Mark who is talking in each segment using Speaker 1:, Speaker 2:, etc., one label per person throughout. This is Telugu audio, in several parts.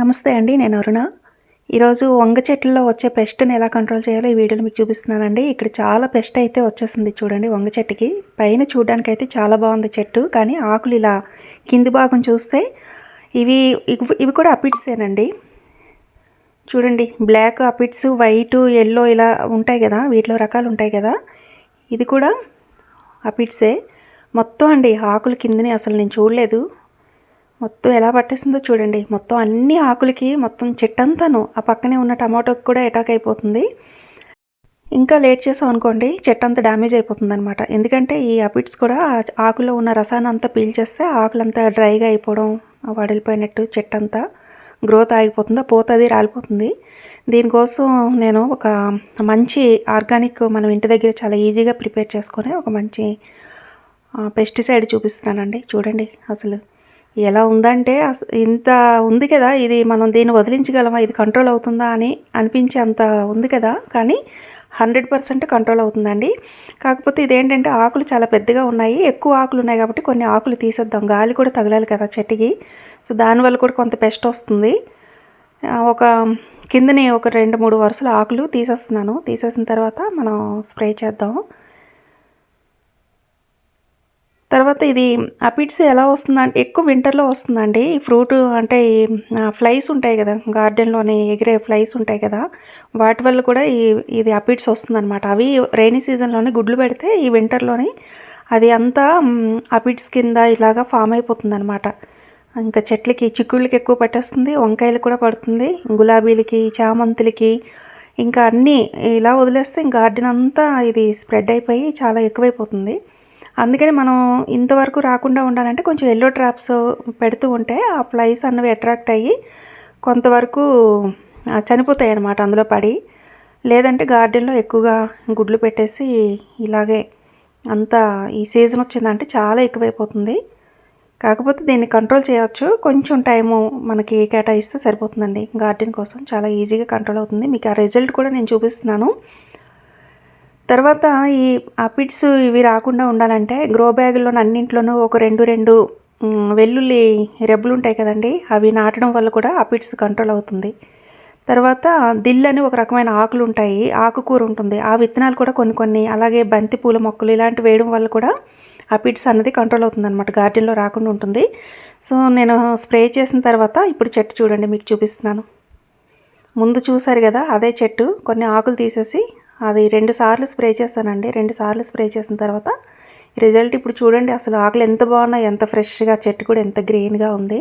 Speaker 1: నమస్తే అండి నేను అరుణ. ఈరోజు వంగ చెట్లలో వచ్చే పెస్ట్ని ఎలా కంట్రోల్ చేయాలో ఈ వీడియోలో మీకు చూపిస్తున్నానండి. ఇక్కడ చాలా పెస్ట్ అయితే వచ్చేసింది చూడండి వంగ చెట్టుకి. పైన చూడడానికైతే చాలా బాగుంది చెట్టు కానీ ఆకులు ఇలా కింది భాగం చూస్తే ఇవి ఇవి- ఇవి కూడా అపిడ్సేనండి చూడండి బ్లాక్ అపిడ్స్ వైట్ ఎల్లో ఇలా ఉంటాయి కదా వీటిలో రకాలు ఉంటాయి కదా. ఇది కూడా అపిడ్సే మొత్తం అండి ఆకులు కిందని అసలు నేను చూడలేదు. మొత్తం ఎలా పట్టేసిందో చూడండి. మొత్తం అన్ని ఆకులకి మొత్తం చెట్టంతాను ఆ పక్కనే ఉన్న టమాటోకి కూడా అటాక్ అయిపోతుంది. ఇంకా లేట్ చేసాం అనుకోండి చెట్టు అంతా డ్యామేజ్ అయిపోతుంది అనమాట ఎందుకంటే ఈ అపిడ్స్ కూడా ఆకులో ఉన్న రసాన్ని అంతా పీల్చేస్తే ఆకులంతా డ్రైగా అయిపోవడం వడిలిపోయినట్టు చెట్టు అంతా గ్రోత్ ఆగిపోతుంది ఆ పోత అది రాలిపోతుంది. దీనికోసం నేను ఒక మంచి ఆర్గానిక్ మనం ఇంటి దగ్గర చాలా ఈజీగా ప్రిపేర్ చేసుకొని ఒక మంచి పెస్టిసైడ్ చూపిస్తున్నానండి. చూడండి అసలు. ఎలా ఉందంటే ఇంత ఉంది కదా ఇది మనం దీన్ని వదిలించగలమా ఇది కంట్రోల్ అవుతుందా అని అనిపించే అంత ఉంది కదా కానీ హండ్రెడ్ పర్సెంట్ కంట్రోల్ అవుతుందండి. కాకపోతే ఇదేంటంటే ఆకులు చాలా పెద్దగా ఉన్నాయి ఎక్కువ ఆకులు ఉన్నాయి కాబట్టి కొన్ని ఆకులు తీసేద్దాం గాలి కూడా తగలాలి కదా చెట్టుకి. సో దానివల్ల కూడా కొంత పెస్ట్ వస్తుంది. ఒక కిందని ఒక రెండు మూడు వరుసల ఆకులు తీసేస్తున్నాను తీసేసిన తర్వాత మనం స్ప్రే చేద్దాం తర్వాత ఇది అపిడ్స్ ఎలా వస్తుందంటే ఎక్కువ వింటర్లో వస్తుందండి. ఫ్రూట్ అంటే ఈ ఫ్లైస్ ఉంటాయి కదా గార్డెన్లోని ఎగిరే ఫ్లైస్ ఉంటాయి కదా వాటి వల్ల కూడా ఈ ఇది అపిడ్స్ వస్తుందన్నమాట. అవి రైనీ సీజన్లోనే గుడ్లు పెడితే ఈ వింటర్లోని అది అంతా అపిడ్స్ కింద ఇలాగా ఫామ్ అయిపోతుంది ఇంకా చెట్లకి చిక్కుళ్ళకి ఎక్కువ పట్టేస్తుంది వంకాయలు కూడా పడుతుంది గులాబీలకి చామంతులకి ఇంకా అన్నీ ఇలా వదిలేస్తే ఇంకా గార్డెన్ అంతా ఇది స్ప్రెడ్ అయిపోయి చాలా ఎక్కువైపోతుంది. అందుకని మనం ఇంతవరకు రాకుండా ఉండాలంటే కొంచెం ఎల్లో ట్రాప్స్ పెడుతూ ఉంటే ఆ ఫ్లైస్ అన్నవి అట్రాక్ట్ అయ్యి కొంతవరకు చనిపోతాయి అన్నమాట అందులో పడి. లేదంటే గార్డెన్లో ఎక్కువగా గుడ్లు పెట్టేసి ఇలాగే అంత ఈ సీజన్ వచ్చిందంటే చాలా ఎక్కువైపోతుంది. కాకపోతే దీన్ని కంట్రోల్ చేయవచ్చు కొంచెం టైము మనకి కేటాయిస్తే సరిపోతుందండి. గార్డెన్ కోసం చాలా ఈజీగా కంట్రోల్ అవుతుంది. మీకు ఆ రిజల్ట్ కూడా నేను చూపిస్తున్నాను. తర్వాత ఈ అపిడ్స్ ఇవి రాకుండా ఉండాలంటే గ్రో బ్యాగుల్లో అన్నింట్లోనూ ఒక రెండు రెండు వెల్లుల్లి రెబ్బలు ఉంటాయి కదండి అవి నాటడం వల్ల కూడా అపిడ్స్ కంట్రోల్ అవుతుంది. తర్వాత దిల్ అని ఒక రకమైన ఆకులు ఉంటాయి ఆకుకూర ఉంటుంది. ఆ విత్తనాలు కూడా కొన్ని కొన్ని అలాగే బంతి పూల మొక్కలు ఇలాంటి వేయడం వల్ల కూడా అపిడ్స్ అన్నది కంట్రోల్ అవుతుంది అనమాట గార్డెన్లో రాకుండా ఉంటుంది. సో నేను స్ప్రే చేసిన తర్వాత ఇప్పుడు చెట్టు చూడండి మీకు చూపిస్తున్నాను. ముందు చూసారు కదా అదే చెట్టు కొన్ని ఆకులు తీసేసి అది రెండు సార్లు స్ప్రే చేశానండి. రెండు సార్లు స్ప్రే చేసిన తర్వాత రిజల్ట్ ఇప్పుడు చూడండి అసలు ఆకులు ఎంత బాగున్నాయి ఎంత ఫ్రెష్గా చెట్టు కూడా ఎంత గ్రీన్గా ఉంది.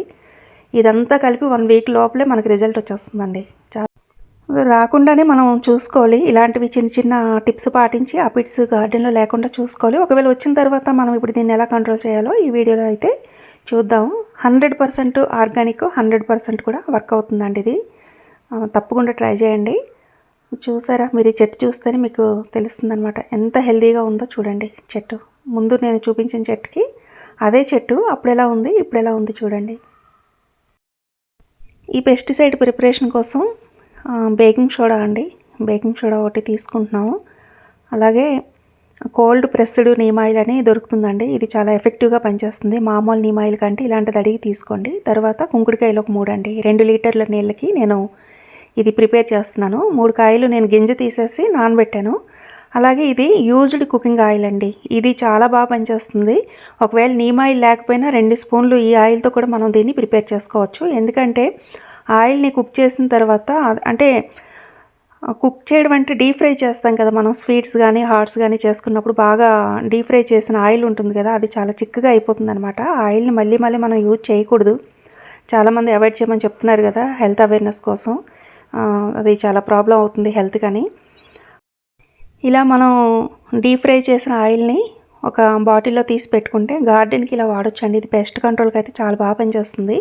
Speaker 1: ఇదంతా కలిపి వన్ వీక్ లోపలే మనకి రిజల్ట్ వచ్చేస్తుందండి. చాలా రాకుండానే మనం చూసుకోవాలి. ఇలాంటివి చిన్న చిన్న టిప్స్ పాటించి ఆ పిట్స్ గార్డెన్లో లేకుండా చూసుకోవాలి. ఒకవేళ వచ్చిన తర్వాత మనం ఇప్పుడు దీన్ని ఎలా కంట్రోల్ చేయాలో ఈ వీడియోలో అయితే చూద్దాం. Hundred percent organic hundred percent కూడా వర్క్ అవుతుందండి ఇది. తప్పకుండా ట్రై చేయండి. చూసారా? మీరు ఈ చెట్టు చూస్తేనే మీకు తెలుస్తుందనమాట ఎంత హెల్దీగా ఉందో చూడండి చెట్టు. ముందు నేను చూపించిన చెట్టుకి అదే చెట్టు అప్పుడు ఎలా ఉంది ఇప్పుడు ఎలా ఉంది చూడండి. ఈ పెస్టిసైడ్ ప్రిపరేషన్ కోసం బేకింగ్ సోడా అండి. బేకింగ్ సోడా ఒకటి తీసుకుంటున్నాము. అలాగే కోల్డ్ ప్రెస్డ్ నీమాయిల్ అని దొరుకుతుందండి. ఇది చాలా ఎఫెక్టివ్గా పనిచేస్తుంది. మామూలు నీమ్ ఆయిల్ కంటే ఇలాంటిది అడిగి తీసుకోండి. తర్వాత కుంకుడికాయలు ఒక మూడు అండి రెండు లీటర్ల నీళ్ళకి నేను ఇది ప్రిపేర్ చేస్తున్నాను. మూడు కాయలు నేను గింజ తీసేసి నానబెట్టాను. అలాగే ఇది యూజ్డ్ కుకింగ్ ఆయిల్ అండి. ఇది చాలా బాగా పనిచేస్తుంది. ఒకవేళ నీమ్ ఆయిల్ లేకపోయినా రెండు స్పూన్లు ఈ ఆయిల్తో కూడా మనం దీన్ని ప్రిపేర్ చేసుకోవచ్చు. ఎందుకంటే ఆయిల్ని కుక్ చేసిన తర్వాత అంటే కుక్ చేయడం అంటే డీప్ ఫ్రై చేస్తాం కదా మనం. స్వీట్స్ కానీ హాట్స్ కానీ చేసుకున్నప్పుడు బాగా డీప్ ఫ్రై చేసిన ఆయిల్ ఉంటుంది కదా అది చాలా చిక్కగా అయిపోతుంది అనమాట ఆయిల్ని మళ్ళీ మళ్ళీ మనం యూజ్ చేయకూడదు. చాలామంది అవాయిడ్ చేయమని చెప్తున్నారు కదా హెల్త్ అవేర్నెస్ కోసం. అది చాలా ప్రాబ్లం అవుతుంది హెల్త్ కానీ. ఇలా మనం డీప్ ఫ్రై చేసిన ఆయిల్ని ఒక బాటిల్లో తీసి పెట్టుకుంటే గార్డెన్కి ఇలా వాడొచ్చండి. ఇది పెస్ట్ కంట్రోల్కి అయితే చాలా బాగా పనిచేస్తుంది.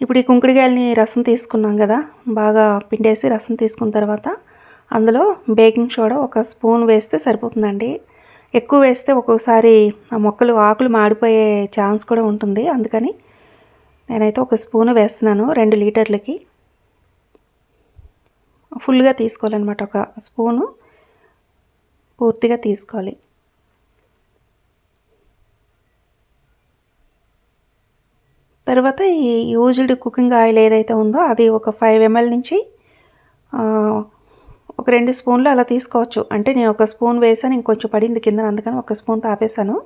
Speaker 1: ఇప్పుడు ఈ కుంకుడికాయలని రసం తీసుకున్నాం కదా బాగా పిండేసి రసం తీసుకున్న తర్వాత అందులో బేకింగ్ సోడా ఒక స్పూన్ వేస్తే సరిపోతుందండి. ఎక్కువ వేస్తే ఒక్కొక్కసారి ఆ మొక్కలు ఆకులు మాడిపోయే ఛాన్స్ కూడా ఉంటుంది. అందుకని నేనైతే ఒక స్పూన్ వేస్తున్నాను రెండు లీటర్లకి. ఫుల్గా తీసుకోవాలన్నమాట ఒక స్పూను. పూర్తిగా తీసుకోవాలి. తర్వాత ఈ యూజ్డ్ కుకింగ్ ఆయిల్ ఏదైతే ఉందో అది ఒక ఫైవ్ ఎంఎల్ నుంచి ఒక రెండు స్పూన్లు అలా తీసుకోవచ్చు. అంటే నేను ఒక స్పూన్ వేసాను ఇంకొంచెం పడింది కింద అందుకని ఒక స్పూన్ తాపేశాను.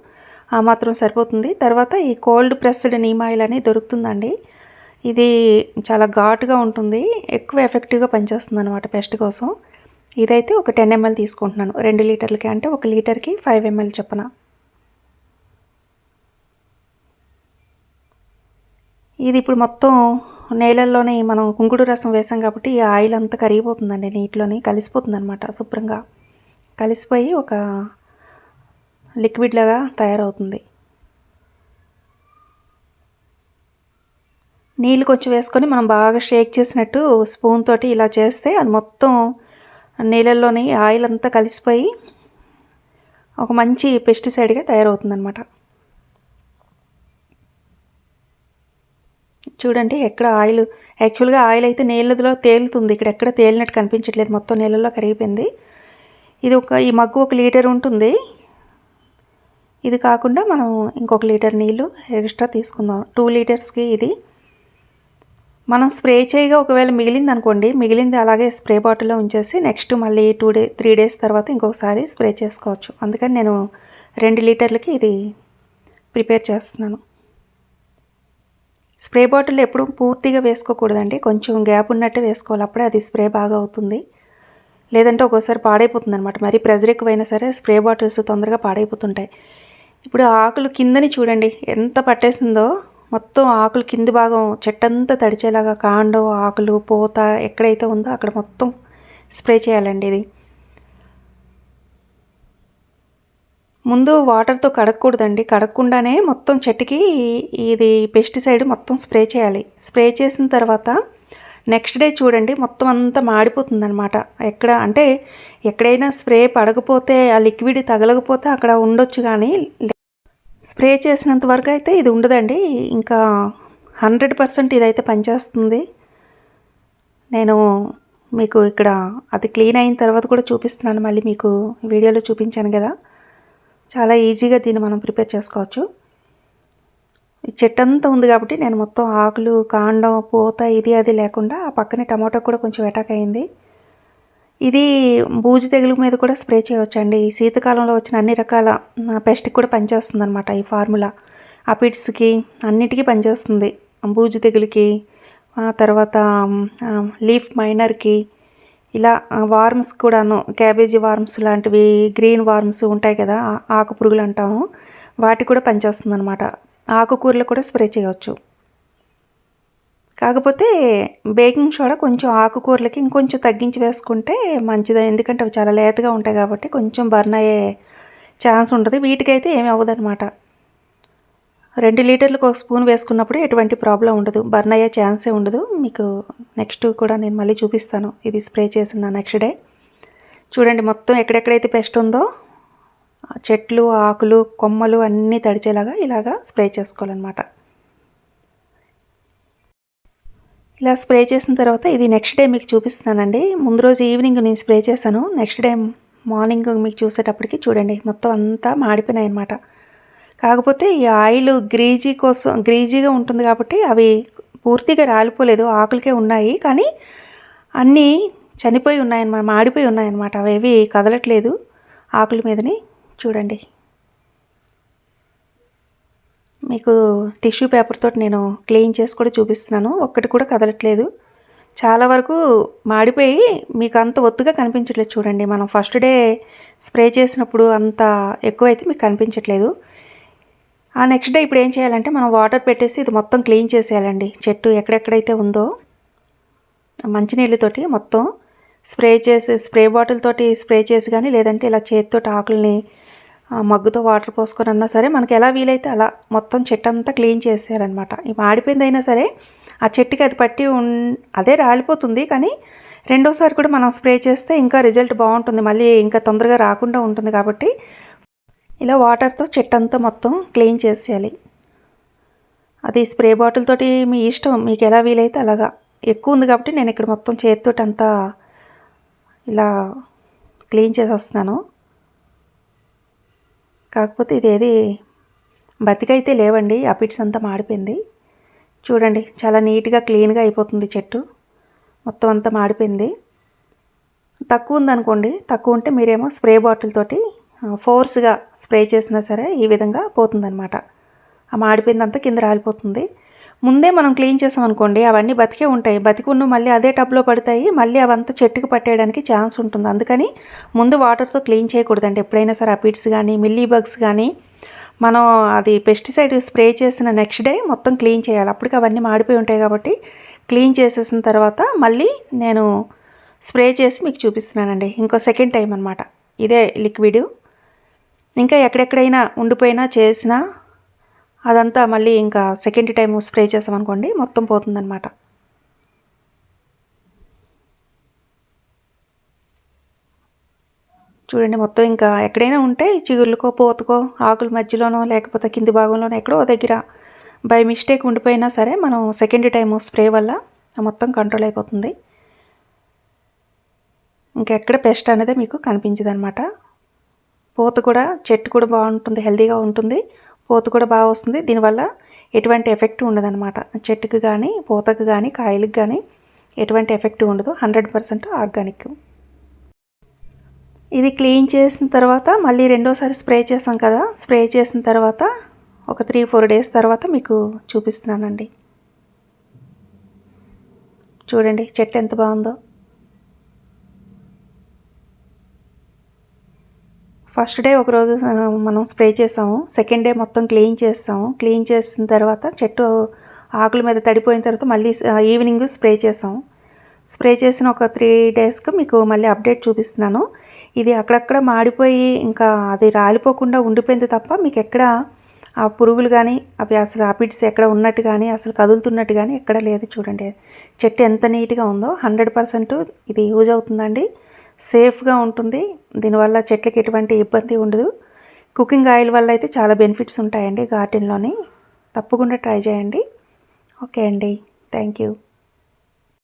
Speaker 1: ఆ మాత్రం సరిపోతుంది. తర్వాత ఈ కోల్డ్ ప్రెస్డ్ నీమ్ ఆయిల్ అనేది దొరుకుతుందండి. ఇది చాలా ఘాటుగా ఉంటుంది. ఎక్కువ ఎఫెక్టివ్గా పనిచేస్తుంది అనమాట పెస్ట్ కోసం. ఇదైతే ఒక టెన్ ఎంఎల్ తీసుకుంటున్నాను. రెండు లీటర్లకి అంటే ఒక లీటర్కి ఫైవ్ ఎంఎల్ చొప్పున. ఇది ఇప్పుడు మొత్తం నేలల్లోనే మనం కుంకుడు రసం వేసాం కాబట్టి ఈ ఆయిల్ అంతా కరిగిపోతుందండి నీటిలోని కలిసిపోతుంది అనమాట శుభ్రంగా. కలిసిపోయి ఒక లిక్విడ్ లాగా తయారవుతుంది. నీళ్ళు కొంచెం వేసుకొని మనం బాగా షేక్ చేసినట్టు స్పూన్ తోటి ఇలా చేస్తే అది మొత్తం నీళ్ళల్లోని ఆయిల్ అంతా కలిసిపోయి ఒక మంచి పెస్టిసైడ్గా తయారవుతుందనమాట చూడండి ఎక్కడ ఆయిల్ యాక్చువల్గా ఆయిల్ అయితే నీళ్ళలో తేలుతుంది. ఇక్కడ ఎక్కడ తేలినట్టు కనిపించట్లేదు. మొత్తం నీళ్ళలో కరిగిపోయింది. ఇది ఒక ఈ మగ్గు ఒక లీటర్ ఉంటుంది. ఇది కాకుండా మనం ఇంకొక లీటర్ నీళ్ళు ఎక్స్ట్రా తీసుకుందాం. టూ లీటర్స్కి ఇది. మనం స్ప్రే చేయగా ఒకవేళ మిగిలింది అనుకోండి మిగిలింది అలాగే స్ప్రే బాటిల్లో ఉంచేసి నెక్స్ట్ మళ్ళీ టూ డే త్రీ డేస్ తర్వాత ఇంకొకసారి స్ప్రే చేసుకోవచ్చు. అందుకని నేను రెండు లీటర్లకి ఇది ప్రిపేర్ చేస్తున్నాను. స్ప్రే బాటిల్ ఎప్పుడు పూర్తిగా వేసుకోకూడదండి. కొంచెం గ్యాప్ ఉన్నట్టు వేసుకోవాలి. అప్పుడే అది స్ప్రే బాగా అవుతుంది. లేదంటే ఒక్కోసారి పాడైపోతుంది అనమాట మరి ప్రెజర్ ఎక్కువైనా సరే స్ప్రే బాటిల్స్ తొందరగా పాడైపోతుంటాయి. ఇప్పుడు ఆకులు కిందని చూడండి ఎంత పట్టేసిందో. మొత్తం ఆకులు కింది భాగం చెట్టంతా తడిచేలాగా కాండం ఆకులు పూత ఎక్కడైతే ఉందో అక్కడ మొత్తం స్ప్రే చేయాలండి ఇది. ముందు వాటర్తో కడగకూడదండి. కడగకుండానే మొత్తం చెట్టుకి ఇది పెస్టిసైడ్ మొత్తం స్ప్రే చేయాలి. స్ప్రే చేసిన తర్వాత నెక్స్ట్ డే చూడండి మొత్తం అంతా మాడిపోతుంది అనమాట ఎక్కడ అంటే ఎక్కడైనా స్ప్రే పడకపోతే ఆ లిక్విడ్ తగలకపోతే అక్కడ ఉండొచ్చు కానీ స్ప్రే చేసినంత వరకు అయితే ఇది ఉండదండి. ఇంకా హండ్రెడ్ పర్సెంట్ ఇదైతే పనిచేస్తుంది. నేను మీకు ఇక్కడ అది క్లీన్ అయిన తర్వాత కూడా చూపిస్తున్నాను. మళ్ళీ మీకు వీడియోలో చూపించాను కదా. చాలా ఈజీగా దీన్ని మనం ప్రిపేర్ చేసుకోవచ్చు. చెట్టు అంతా ఉంది కాబట్టి నేను మొత్తం ఆకులు కాండం పూత ఇది అది లేకుండా ఆ పక్కనే టమాటో కూడా కొంచెం ఎటాక్ అయింది. ఇది బూజు తెగులు మీద కూడా స్ప్రే చేయవచ్చండి. శీతకాలంలో వచ్చిన అన్ని రకాల పెస్ట్కి కూడా పనిచేస్తుంది అనమాట ఈ ఫార్ములా. అపిడ్స్కి అన్నిటికీ పనిచేస్తుంది. బూజు తెగులుకి తర్వాత లీఫ్ మైనర్కి ఇలా వార్మ్స్ కూడాను క్యాబేజీ వార్మ్స్ లాంటివి గ్రీన్ వార్మ్స్ ఉంటాయి కదా ఆకు పురుగులు అంటాము వాటికి కూడా పనిచేస్తుంది అనమాట ఆకుకూరలు కూడా స్ప్రే చేయవచ్చు. కాకపోతే బేకింగ్ సోడా కొంచెం ఆకుకూరలకి ఇంకొంచెం తగ్గించి వేసుకుంటే మంచిది. ఎందుకంటే అవి చాలా లేతగా ఉంటాయి కాబట్టి కొంచెం బర్న్ అయ్యే ఛాన్స్ ఉంటుంది. వీటికైతే ఏమి అవ్వదన్నమాట. రెండు లీటర్లకు ఒక స్పూన్ వేసుకున్నప్పుడు ఎటువంటి ప్రాబ్లం ఉండదు. బర్న్ అయ్యే ఛాన్సే ఉండదు. మీకు నెక్స్ట్ కూడా నేను మళ్ళీ చూపిస్తాను. ఇది స్ప్రే చేసిన నెక్స్ట్ డే. చూడండి మొత్తం ఎక్కడెక్కడైతే పెస్ట్ ఉందో చెట్లు ఆకులు కొమ్మలు అన్నీ తడిచేలాగా ఇలాగా స్ప్రే చేసుకోవాలన్నమాట. ఇలా స్ప్రే చేసిన తర్వాత ఇది నెక్స్ట్ డే మీకు చూపిస్తానండి ముందు రోజు ఈవినింగ్ నేను స్ప్రే చేశాను. నెక్స్ట్ డే మార్నింగ్ మీకు చూసేటప్పటికి చూడండి మొత్తం అంతా మాడిపోయినాయి అనమాట కాకపోతే ఈ ఆయిల్ గ్రీజీ కోసం గ్రీజీగా ఉంటుంది కాబట్టి అవి పూర్తిగా రాలిపోలేదు ఆకులకే ఉన్నాయి. కానీ అన్నీ చనిపోయి ఉన్నాయన్నమాట మాడిపోయి ఉన్నాయన్నమాట. అవేవి కదలట్లేదు ఆకుల మీదని. చూడండి. మీకు టిష్యూ పేపర్ తోటి నేను క్లీన్ చేసి కూడా చూపిస్తున్నాను. ఒక్కటి కూడా కదలట్లేదు. చాలా వరకు మాడిపోయి మీకు అంత ఒత్తుగా కనిపించట్లేదు చూడండి. మనం ఫస్ట్ డే స్ప్రే చేసినప్పుడు అంత ఎక్కువైతే మీకు కనిపించట్లేదు. ఆ నెక్స్ట్ డే ఇప్పుడు ఏం చేయాలంటే మనం వాటర్ పెట్టేసి ఇది మొత్తం క్లీన్ చేసేయాలండి. చెట్టు ఎక్కడెక్కడైతే ఉందో మంచినీళ్ళతోటి మొత్తం స్ప్రే చేసి స్ప్రే బాటిల్ తోటి స్ప్రే చేసి కానీ లేదంటే ఇలా చేతితోటి ఆకుల్ని మగ్గుతో వాటర్ పోసుకొని అన్నా సరే మనకి ఎలా వీలైతే అలా మొత్తం చెట్టు అంతా క్లీన్ చేసేయాలన్నమాట. ఇవి ఆడిపోయిందైనా సరే ఆ చెట్టుకి అది పట్టి ఉన్ అదే రాలిపోతుంది కానీ రెండోసారి కూడా మనం స్ప్రే చేస్తే ఇంకా రిజల్ట్ బాగుంటుంది. మళ్ళీ ఇంకా తొందరగా రాకుండా ఉంటుంది కాబట్టి ఇలా వాటర్తో చెట్టు అంతా మొత్తం క్లీన్ చేసేయాలి. అది స్ప్రే బాటిల్ తోటి మీ ఇష్టం. మీకు ఎలా వీలైతే అలాగా. ఎక్కువ ఉంది కాబట్టి నేను ఇక్కడ మొత్తం చేతితోటి అంతా ఇలా క్లీన్ చేసేస్తున్నాను. కాకపోతే ఇదేది బతికైతే లేవండి అపిట్స్ అంతా మాడిపోయింది. చూడండి చాలా నీట్గా క్లీన్గా అయిపోతుంది చెట్టు. మొత్తం అంతా మాడిపోయింది. తక్కువ ఉందనుకోండి తక్కువ ఉంటే మీరేమో స్ప్రే బాటిల్ తోటి ఫోర్స్గా స్ప్రే చేసినా సరే ఈ విధంగా పోతుందన్నమాట. ఆ మాడిపోయిందంతా కింద రాలిపోతుంది. ముందే మనం క్లీన్ చేసామనుకోండి అవన్నీ బతికే ఉంటాయి. బతికున్న మళ్ళీ అదే టబ్లో పడతాయి మళ్ళీ అవంతా చెట్టుకు పట్టేయడానికి ఛాన్స్ ఉంటుంది. అందుకని ముందు వాటర్తో క్లీన్ చేయకూడదండి. ఎప్పుడైనా సరే అపిడ్స్ కానీ మిల్లీ బగ్స్ కానీ మనం అది పెస్టిసైడ్ స్ప్రే చేసిన నెక్స్ట్ డే మొత్తం క్లీన్ చేయాలి. అప్పటికి అవన్నీ మాడిపోయి ఉంటాయి కాబట్టి క్లీన్ చేసేసిన తర్వాత మళ్ళీ నేను స్ప్రే చేసి మీకు చూపిస్తున్నానండి. ఇంకో సెకండ్ టైం అనమాట ఇదే లిక్విడ్. ఇంకా ఎక్కడెక్కడైనా ఉండిపోయినా చేసినా అదంతా మళ్ళీ ఇంకా సెకండ్ టైం స్ప్రే చేసామనుకోండి మొత్తం పోతుందన్నమాట. చూడండి మొత్తం ఇంకా ఎక్కడైనా ఉంటే చిగుర్లకో పోతకో ఆకుల మధ్యలోనో లేకపోతే కింది భాగంలోనో ఎక్కడో దగ్గర బై మిస్టేక్ ఉండిపోయినా సరే మనం సెకండ్ టైం స్ప్రే వల్ల మొత్తం కంట్రోల్ అయిపోతుంది. ఇంకెక్కడ పెస్ట్ అనేది మీకు కనిపించదనమాట పూత కూడా చెట్టు కూడా బాగుంటుంది హెల్తీగా ఉంటుంది. పూత కూడా బాగా వస్తుంది. దీనివల్ల ఎటువంటి ఎఫెక్ట్ ఉండదన్నమాట. చెట్టుకు కానీ పూతకు కానీ కాయలకు కానీ ఎటువంటి ఎఫెక్ట్ ఉండదు. Hundred percent organic. ఇది క్లీన్ చేసిన తర్వాత మళ్ళీ రెండోసారి స్ప్రే చేసాం కదా. స్ప్రే చేసిన తర్వాత ఒక త్రీ ఫోర్ డేస్ తర్వాత మీకు చూపిస్తున్నానండి. చూడండి చెట్టు ఎంత బాగుందో. ఫస్ట్ డే ఒకరోజు మనం స్ప్రే చేసాము. సెకండ్ డే మొత్తం క్లీన్ చేస్తాము క్లీన్ చేసిన తర్వాత చెట్టు ఆకుల మీద తడిపోయిన తర్వాత మళ్ళీ ఈవినింగ్ స్ప్రే చేసాము. స్ప్రే చేసిన ఒక త్రీ డేస్కి మీకు మళ్ళీ అప్డేట్ చూపిస్తున్నాను. ఇది అక్కడక్కడ మాడిపోయి ఇంకా అది రాలిపోకుండా ఉండిపోయింది తప్ప మీకు ఎక్కడ ఆ పురుగులు కానీ అవి అసలు అపిడ్స్ ఎక్కడ ఉన్నట్టు కానీ అసలు కదులుతున్నట్టు కానీ ఎక్కడ లేదు చూడండి. చెట్టు ఎంత నీట్గా ఉందో హండ్రెడ్ పర్సెంట్ ఇది యూజ్ అవుతుందండి. సేఫ్గా ఉంటుంది. దీనివల్ల చెట్లకి ఎటువంటి ఇబ్బంది ఉండదు. కుకింగ్ ఆయిల్ వల్ల అయితే చాలా బెనిఫిట్స్ ఉంటాయండి గార్డెన్లోని. తప్పకుండా ట్రై చేయండి. ఓకే అండి. Thank you.